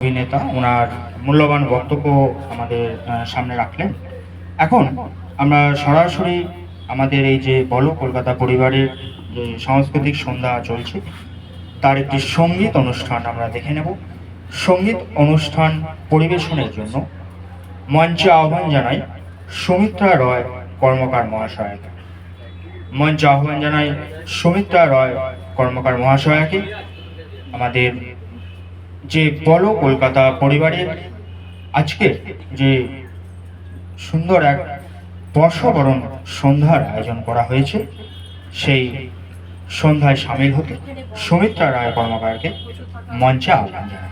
অভিনেতা, ওনার মূল্যবান বক্তব্য আমাদের সামনে রাখলেন। এখন আমরা সরাসরি আমাদের এই যে বলো কলকাতা পরিবারের যে সাংস্কৃতিক সন্ধ্যা চলছে, তার একটি সংগীত অনুষ্ঠান আমরা দেখে নেব। সংগীত অনুষ্ঠান পরিবেশনের জন্য মঞ্চে আহ্বান জানাই সুমিত্রা রয়, কর্মকার মহাশয়কে। মঞ্চে আহ্বান জানাই সুমিত্রা রয়, কর্মকার মহাশয়াকে। আমাদের যে বলো কলকাতা পরিবারের, আজকে যে সুন্দর এক বর্ষবরণ সন্ধ্যার আয়োজন করা হয়েছে, সেই সন্ধ্যায় সামিল হতে সুমিত্রা রায় কর্মকারকে মঞ্চে আহ্বান দাও।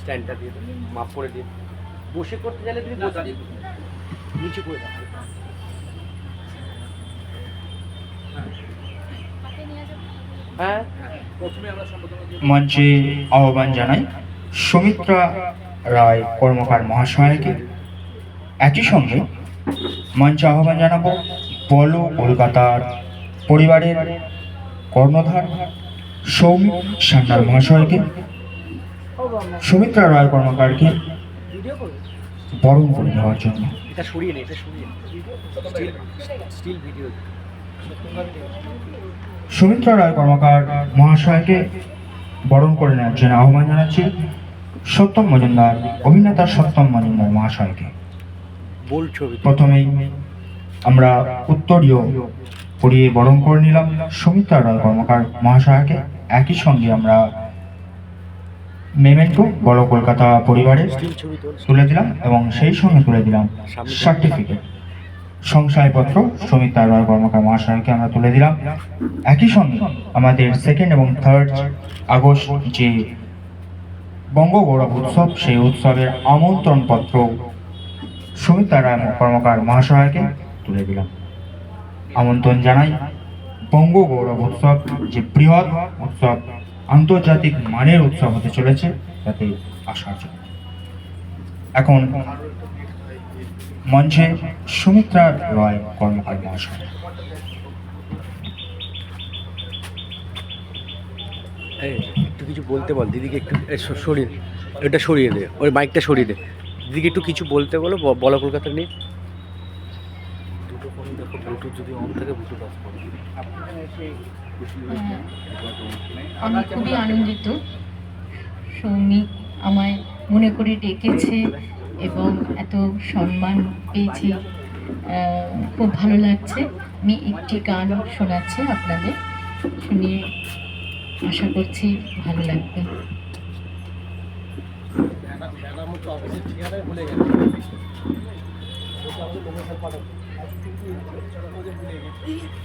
স্ট্যান্ডটা দিয়ে দাও। মাপ করে দিয়ে বসে করতে গেলে তুমি নিচে করে দাও। মঞ্চে আহ্বান জানাই সুমিত্রা রায় কর্মকার মহাশয়কে। একই সঙ্গে মঞ্চে আহ্বান জানাব বলো কলকাতার পরিবারের কর্ণধার সৌমিক সান্যাল মহাশয়কে। সুমিত্রা রায় কর্মকারকে বরণ করে নেওয়ার জন্য। এটা সরিয়ে নে এটা সরিয়ে স্টিল ভিডিও সুমিত্রা রায় কর্মকার মহাশয়কে বরণ করে নেওয়ার জন্য আহ্বান জানাচ্ছি সত্যম মজুমদার অভিনেতা সত্যম মজুমদার মহাশয়কে। প্রথমেই আমরা উত্তরীয় পরিয়ে বরণ করে নিলাম সুমিত্রা রায় কর্মকার মহাশয়কে। একই সঙ্গে আমরা মেমেন্টো বড় কলকাতা তোল তুলে দিলাম এবং সেই সঙ্গে তুলে দিলাম সার্টিফিকেট সংশয়পত্র সুমিত্রা রয় কর্মকার মহাশয়কে আমরা তুলে দিলাম। একই সঙ্গে আমাদের সেকেন্ড এবং থার্ড আগস্ট যে বঙ্গগৌরব উৎসব, সেই উৎসবের আমন্ত্রণ পত্র সুমিত্রা রায় কর্মকার মহাশয়কে তুলে দিলাম। আমন্ত্রণ জানাই বঙ্গগৌরব উৎসব যে বৃহৎ উৎসব, আন্তর্জাতিক মানের উৎসব হতে চলেছে, তাতে জন্য এখন মঞ্চে সুমিত্রা রয় কর্মকার মহাশয় এই, একটু কিছু বলতে বল দিদিকে একটু সরিয়ে এটা সরিয়ে দে ওই মাইকটা সরিয়ে দে দিদিকে একটু কিছু বলতে বলো ব- বলো কলকাতা নিয়ে। দুটো ফোন দেখো ব্লুটুথ যদি অন থাকে ব্লুটুথ অফ করো আমি খুবই আনন্দিত। সৌমিক আমায় মনে করে ডেকেছে। এবং এত সম্মান পেয়েছি। খুব ভালো লাগছে। আমি একটি গান শোনাচ্ছি আপনাদের। শুনিয়ে আশা করছি ভালো লাগবে।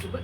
ছবি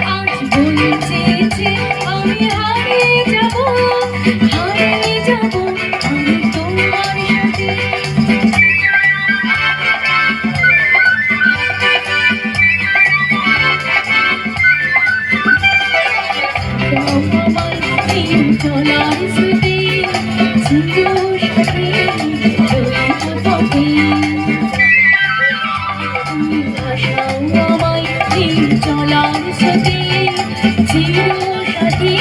চলার সাথে ছিল সাথে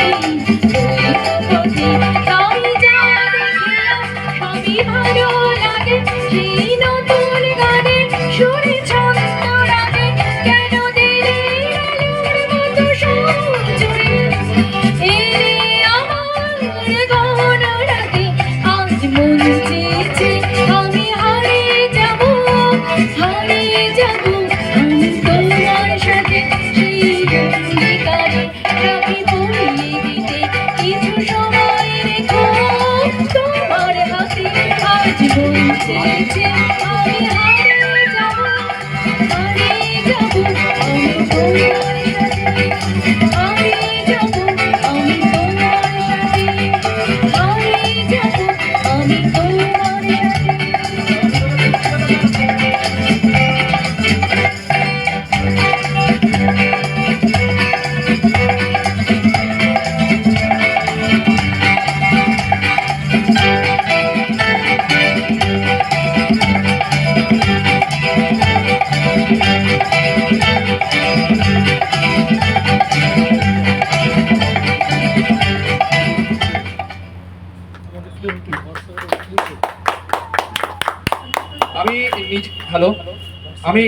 আমি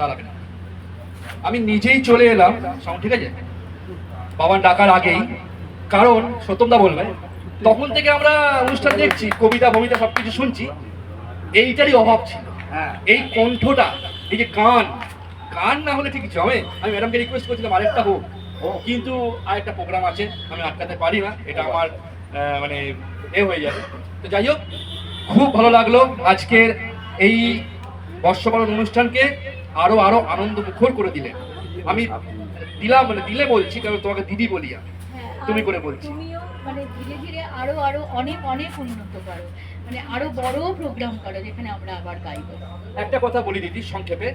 দাঁড়াবে না। আমি নিজেই চলে এলাম সাউন্ড ঠিক আছে? বাবার ডাকার আগেই। কারণ সত্যমদা বলবে তখন থেকে আমরা অনুষ্ঠান দেখছি কবিতা ববিতা সবকিছু শুনছি। এইটারই অভাব ছিল। এই কণ্ঠটা এই যে গান গান না হলে ঠিক হবে? আমি ম্যাডামকে রিকোয়েস্ট করছিলাম আরেকটা হোক। কিন্তু আরেকটা প্রোগ্রাম আছে আমি আটকাতে পারি না এটা আমার মানে এ হয়ে যাবে। তো যাই হোক খুব ভালো লাগল আজকের এই বর্ষবরণ অনুষ্ঠানকে আরও আরও আনন্দ মুখর করে দিলে আমি দিলাম মানে দিলে বলছি কারণ তোমাকে দিদি বলি আমি। তুমি করে বলছি। মানে ধীরে ধীরে আরও আরও অনেক অনেক উন্নত করো। মানে আরও বড় প্রোগ্রাম করো যেখানে আমরা আবার গাইবো। একটা কথা বলি দিদি সংক্ষেপে।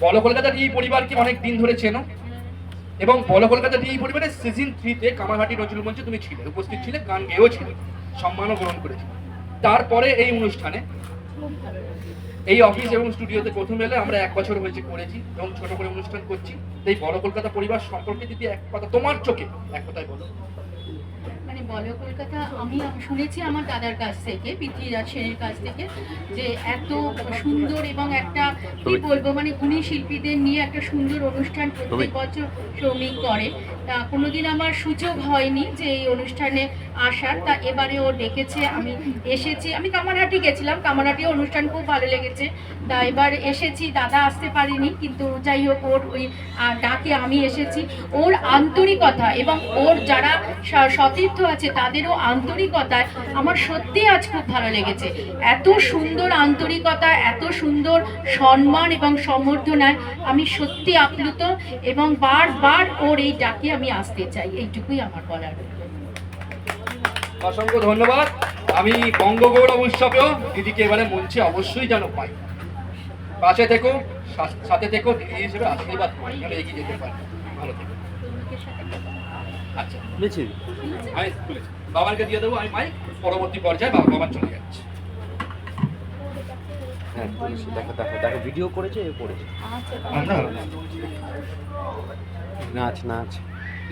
বল কলকাতার এই পরিবারকে অনেক দিন ধরে চেনো। এবং বল কলকাতার এই পরিবারের সিজন থ্রিতে কামারহাটি নজরুল মঞ্চে তুমি ছিলে উপস্থিত ছিলে গান গেয়েও ছিলে সম্মানও গ্রহণ করেছিলে তারপরে এই অনুষ্ঠানে এই অফিস এবং স্টুডিওতে প্রথম এলে আমরা এক বছর হয়েছে করেছি এবং ছোট করে অনুষ্ঠান করছি। এই বড় কলকাতা পরিবার সম্পর্কে যদি এক কথা তোমার চোখে এক কথায় বলো। মানে বলো কলকাতা আমি শুনেছি আমার দাদার কাছ থেকে পৃথ্বীরাজ সেনের কাছ থেকে যে এত সুন্দর এবং একটা কি বলব মানে গুণী শিল্পীদের নিয়ে একটা সুন্দর অনুষ্ঠান প্রত্যেক বছর শ্রমিক করে। কোনোদিন আমার সুযোগ হয়নি যে এই অনুষ্ঠানে আসার। তা এবারে ও ডেকেছে, আমি এসেছি। আমি কামারহাটি গেছিলাম কামারহাটি অনুষ্ঠান খুব ভালো লেগেছে। তা এবার এসেছি, দাদা আসতে পারিনি, কিন্তু যাই হোক, ওর ওই ডাকে আমি এসেছি। ওর আন্তরিকতা এবং ওর যারা সতীর্থ আছে, তাদেরও আন্তরিকতায় আমার সত্যি আজ খুব ভালো লেগেছে। এত সুন্দর আন্তরিকতা, এত সুন্দর সম্মান এবং সম্বর্ধনায় আমি সত্যি আপ্লুত এবং বারবার ওর এই ডাকে আমি আসতে চাই এইটুকুই আমার বলার অসংখ্য ধন্যবাদ। আমি বঙ্গগৌরব উৎসবেও দিদিকে এবারে মঞ্চে অবশ্যই যেন পাই। পাশে থেকো সা- সাথে থেকো দিদি হিসেবে আশীর্বাদ করি যেন এগিয়ে যেতে পারি। ভালো থেকো। আচ্ছা। বুঝেছি আমি বাবাকে দিয়ে দেবো আমি মাইক পরবর্তী পর্যায়ে বাবা বাবার চলে যাচ্ছে। হ্যাঁ। দেখো দেখো দেখো ভিডিও করেছে এ করেছে। নাচ নাচ।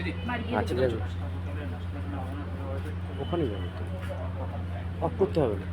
দিদি যাবে ওখানে যাবে অফ করতে হবে না?